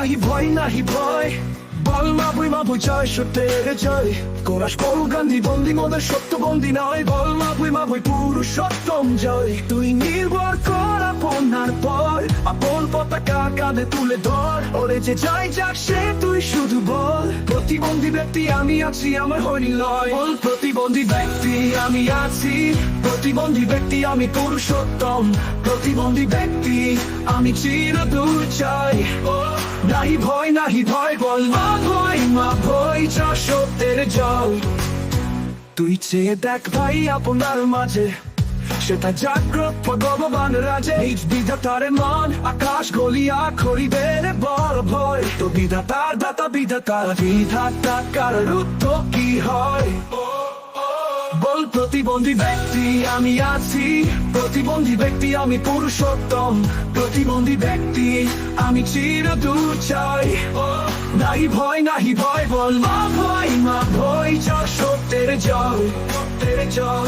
নাহি ভয় নাহি ভয়। বল মা বই মা বই জয় সত্যের জয়। কোরাস করু গান্ধী, বন্দি মোদের সত্য, বন্দি নয় বল মা বই মা বই পুরুষোত্তম জয়। তুই নির্ভর কর আপনার পর। আপন পতাকা কাঁধে তুলে ধর। ওরে যে যাই যাক, সে তুই শুধু বল। প্রতিবন্ধী ব্যক্তি আমি আছি, আমার হরি লয় বল, প্রতিবন্ধী ব্যক্তি আমি আছি। প্রতিবন্ধী ব্যক্তি আমি পুরুষোত্তম প্রতিবন্ধী ব্যক্তি আমি চির দূর চাই। ও নাহি ভয় নাহি ভয় বল। মা ভয় মা ভয়, যা সত্যের জল। তুই চেয়ে দেখ ভাই আপনার মাঝে, সেটা জাগ্রত ভগবান রাজে। এই বিধাতার মন, আকাশ গলিয়া খরিবে রে বড় ভয়। তো বিধাতার দাতা, বিধাতার বিধাতা, কার রুদ্ধ কি হয়? বল, প্রতিবন্ধী ব্যক্তি আমি আছি। প্রতিবন্ধী ব্যক্তি আমি পুরুষোত্তম। প্রতিবন্ধী ব্যক্তি আমি চির দূর চাই। নাহি ভয় নাহি ভয় বল। মা ভয় মা ভয়, যা সত্যের জল সত্যের জল।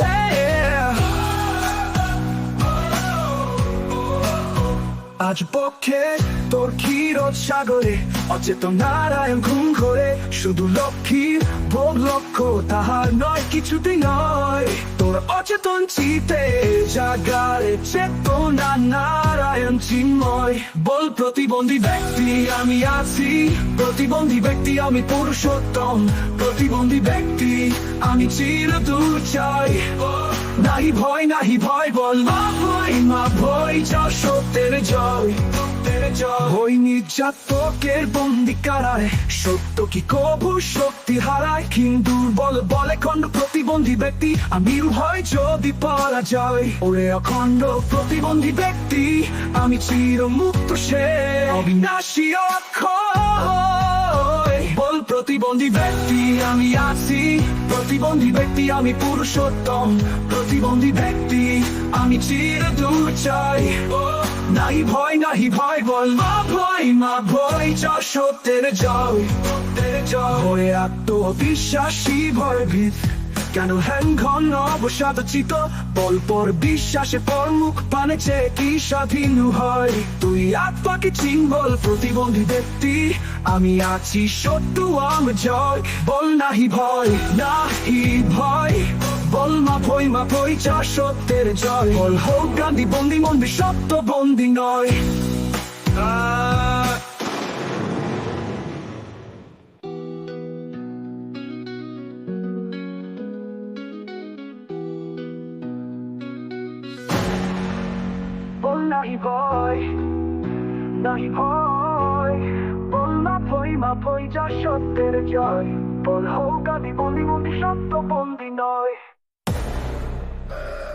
আজ পক্ষে তোর ক্ষীরত সাগরে, অচেতন নারায়ণ ঘুম ঘরে। শুধু লক্ষ্মীর ভোগ লক্ষ্য, তাহার নয় কিছুতেই নয়। তোর অচেতন চিতে জাগারে চেতনা নারায়ণ চিন্ময় বল প্রতিবন্ধী ব্যক্তি আমি আছি। প্রতিবন্ধী ব্যক্তি আমি পুরুষোত্তম। প্রতিবন্ধী ব্যক্তি আমি চির দূর চাই। নাহি ভয় নাহি ভয় বল, মা ভয় মা ভয়, যা সত্যের জয়। ওই নির্যাতকের বন্দি কারায়, সত্য কি কবু শক্তি হারায়? কিন্তু বল বলে খণ্ড প্রতিবন্ধী ব্যক্তি আমি ভয় যদি পারা যায়। ওরে অখণ্ড প্রতিবন্ধী ব্যক্তি, আমি চির মুক্ত সে অবিনাশী বল প্রতিবন্ধী ব্যক্তি, আমি আছি। প্রতিবন্ধী ব্যক্তি, আমি পুরুষোত্তম। প্রতিবন্ধী ব্যক্তি, আমি চির দূর চাই। ও নাই ভয় নাহি ভয় বল। মা ভয় মা ভয়, যা সত্যের হয়ে কেন হ্যাং ঘন অবসাদ চিত? বল পর বিশ্বাসে পর মুখ পানে চেয়ে কি স্বাধীন হয়? তুই আত্মাকে চিনবল প্রতিবন্ধী ব্যক্তি। আমি আছি সত্য, আম জয়। বল নাহি ভয় নাহি ভয়। বল মা ভয় মা ভয়, যা সত্যের জয়। বল হোক গান্ধী, বন্দি মন্দি সত্য বন্দি নয়। বল নাহি ভয় নাহি ভয়। বল মা ভয় যা সত্যের জয়। বল হোক আদি বন্দি বন্দি সত্য বন্দি নয়। Uh...